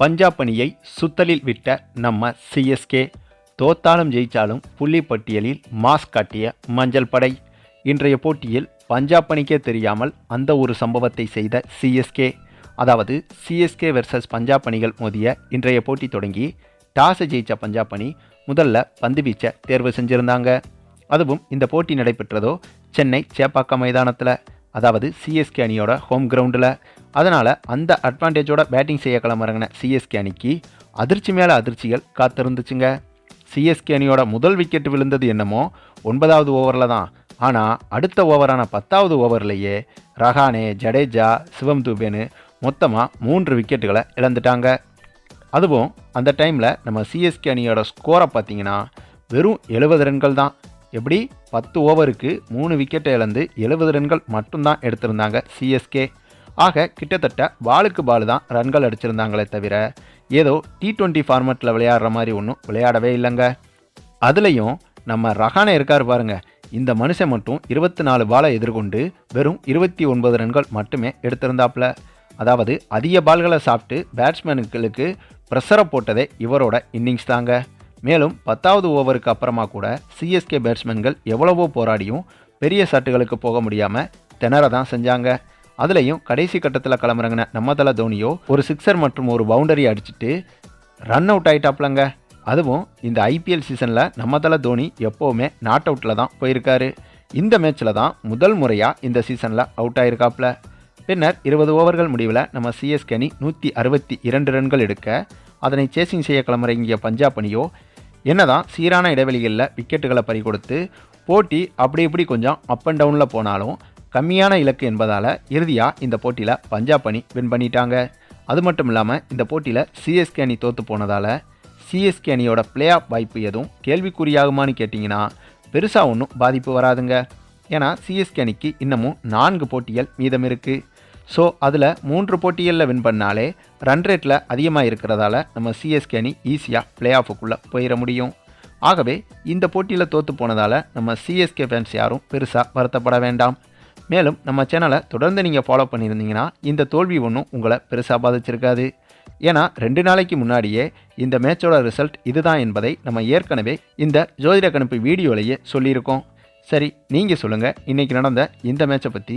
பஞ்சாப் அணியை சுத்தலில் விட்ட நம்ம சிஎஸ்கே தோத்தாலும் ஜெயித்தாலும் புள்ளி பட்டியலில் மாஸ் காட்டிய மஞ்சள் படை. இன்றைய போட்டியில் பஞ்சாப் அணிக்கே தெரியாமல் அந்த ஒரு சம்பவத்தை செய்த சிஎஸ்கே அதாவது சிஎஸ்கே வெர்சஸ் பஞ்சாப் அணிகள் மோதிய இன்றைய போட்டி தொடங்கி டாஸை ஜெயித்த பஞ்சாப் அணி முதல்ல பந்து வீச்சை தேர்வு செஞ்சுருந்தாங்க. அதுவும் இந்த போட்டி நடைபெற்றதோ சென்னை சேப்பாக்கம் மைதானத்தில். அதாவது சிஎஸ்கே அணியோட ஹோம் கிரவுண்டில் அதனால் அந்த அட்வான்டேஜோட பேட்டிங் செய்ய களமிறங்கின சிஎஸ்கே அணிக்கு அதிர்ச்சி மேலே அதிர்ச்சிகள் காத்திருந்துச்சுங்க. சிஎஸ்கே அணியோட முதல் விக்கெட் விழுந்தது என்னமோ ஒன்பதாவது ஓவரில் தான். ஆனால் அடுத்த ஓவரான பத்தாவது ஓவர்லேயே ரஹானே ஜடேஜா சிவம் துபேனு மொத்தமாக மூன்று விக்கெட்டுகளை இழந்துட்டாங்க. அதுவும் அந்த டைமில் நம்ம சிஎஸ்கே அணியோட ஸ்கோரை பார்த்தீங்கன்னா வெறும் எழுபது ரன்கள் தான். எப்படி? பத்து ஓவருக்கு மூணு விக்கெட்டை இழந்து எழுபது ரன்கள் மட்டும்தான் எடுத்திருந்தாங்க சிஎஸ்கே ஆக கிட்டத்தட்ட பாலுக்கு பால் தான் ரன்கள் அடிச்சிருந்தாங்களே தவிர ஏதோ டி டுவெண்ட்டி ஃபார்மேட்டில் விளையாடுற மாதிரி ஒன்றும் விளையாடவே இல்லைங்க. அதுலேயும் நம்ம ரஹானே இருக்கார் பாருங்கள் இந்த மனுஷன் மட்டும் இருபத்தி நாலு பாலை எதிர்கொண்டு வெறும் இருபத்தி ஒன்பது ரன்கள் மட்டுமே எடுத்திருந்தாப்புல. அதாவது அதிக பால்களை சாப்பிட்டு பேட்ஸ்மேனுக்களுக்கு ப்ரெஷரை போட்டதே இவரோட இன்னிங்ஸ் தாங்க. மேலும் பத்தாவது ஓவருக்கு அப்புறமா கூட சிஎஸ்கே பேட்ஸ்மேன்கள் எவ்வளவோ போராடியும் பெரிய சட்டுகளுக்கு போக முடியாமல் திணற தான் செஞ்சாங்க. அதுலேயும் கடைசி கட்டத்தில் கிளம்புறங்கின நம்ம தலை தோனியோ ஒரு சிக்ஸர் மற்றும் ஒரு பவுண்டரி அடிச்சிட்டு ரன் அவுட் ஆகிட்டாப்லங்க அதுவும் இந்த ஐபிஎல் சீசனில் நம்ம தலை தோனி எப்போவுமே நாட் அவுட்டில் தான் போயிருக்காரு. இந்த மேட்ச்சில் தான் முதல் முறையாக இந்த சீசனில் அவுட் ஆயிருக்காப்ல. பின்னர் இருபது ஓவர்கள் முடிவில் நம்ம சிஎஸ்கே அணி நூற்றி அறுபத்தி இரண்டு ரன்கள் எடுக்க அதனை சேசிங் செய்ய கிளம்புறங்கிய பஞ்சாப் அணியோ என்னதான் சீரான இடைவெளிகளில் விக்கெட்டுகளை பறிகொடுத்து போட்டி அப்படி இப்படி கொஞ்சம் அப் அண்ட் டவுனில் போனாலும் கம்மியான இலக்கு என்பதால் இறுதியாக இந்த போட்டியில் பஞ்சாப் அணி வின் பண்ணிட்டாங்க. அது மட்டும் இல்லாமல் இந்த போட்டியில் சிஎஸ்கே அணி தோற்று போனதால் சிஎஸ்கே அணியோட பிளே ஆஃப் வாய்ப்பு எதுவும் கேள்விக்குறியாகுமான்னு கேட்டிங்கன்னா பெருசாக ஒன்றும் பாதிப்பு வராதுங்க. ஏன்னா சிஎஸ்கே அணிக்கு இன்னமும் நான்கு போட்டிகள் மீதம் இருக்குது ஸோ அதில் மூன்று போட்டிகளில் வின் பண்ணாலே ரன் ரேட்டில் அதிகமாக இருக்கிறதால நம்ம சிஎஸ்கே அணி ஈஸியாக பிளே ஆஃபுக்குள்ளே போயிட முடியும். ஆகவே இந்த போட்டியில் தோற்று போனதால் நம்ம சிஎஸ்கே ஃபேன்ஸ் யாரும் பெருசாக வருத்தப்பட வேண்டாம். மேலும் நம்ம சேனலை தொடர்ந்து நீங்கள் ஃபாலோ பண்ணியிருந்தீங்கன்னா இந்த தோல்வி ஒன்றும் உங்களை பெருசாக பாதிச்சிருக்காது. ஏன்னா ரெண்டு நாளைக்கு முன்னாடியே இந்த மேட்சோட ரிசல்ட் இதுதான் என்பதை நம்ம ஏற்கனவே இந்த ஜோதிட கணிப்பு வீடியோலையே சொல்லியிருக்கோம். சரி நீங்கள் சொல்லுங்கள் இன்றைக்கி நடந்த இந்த மேட்சை பற்றி